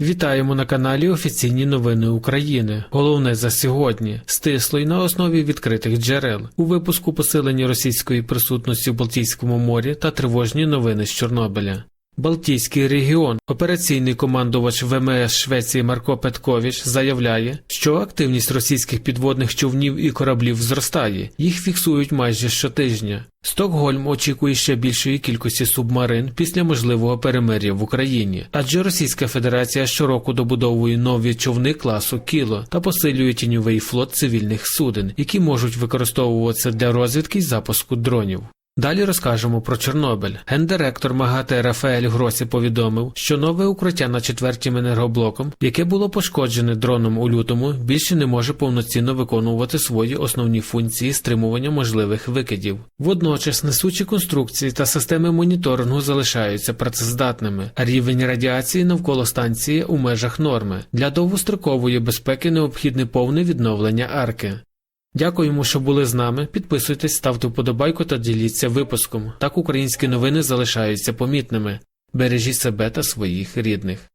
Вітаємо на каналі Офіційні новини України. Головне за сьогодні стисло й на основі відкритих джерел. У випуску посилення російської присутності в Балтійському морі та тривожні новини з Чорнобиля. Балтійський регіон, операційний командувач ВМС Швеції Марко Петкович заявляє, що активність російських підводних човнів і кораблів зростає, їх фіксують майже щотижня. Стокгольм очікує ще більшої кількості субмарин після можливого перемир'я в Україні, адже Російська Федерація щороку добудовує нові човни класу Кіло та посилює тіньовий флот цивільних суден, які можуть використовуватися для розвідки й запуску дронів. Далі розкажемо про Чорнобиль. Гендиректор МАГАТЕ Рафаель Гросі повідомив, що нове укриття на четвертім енергоблоком, яке було пошкоджене дроном у лютому, більше не може повноцінно виконувати свої основні функції стримування можливих викидів. Водночас несучі конструкції та системи моніторингу залишаються працездатними, а рівень радіації навколо станції у межах норми. Для довгострокової безпеки необхідне повне відновлення арки. Дякуємо, що були з нами. Підписуйтесь, ставте вподобайку та діліться випуском. Так українські новини залишаються помітними. Бережіть себе та своїх рідних.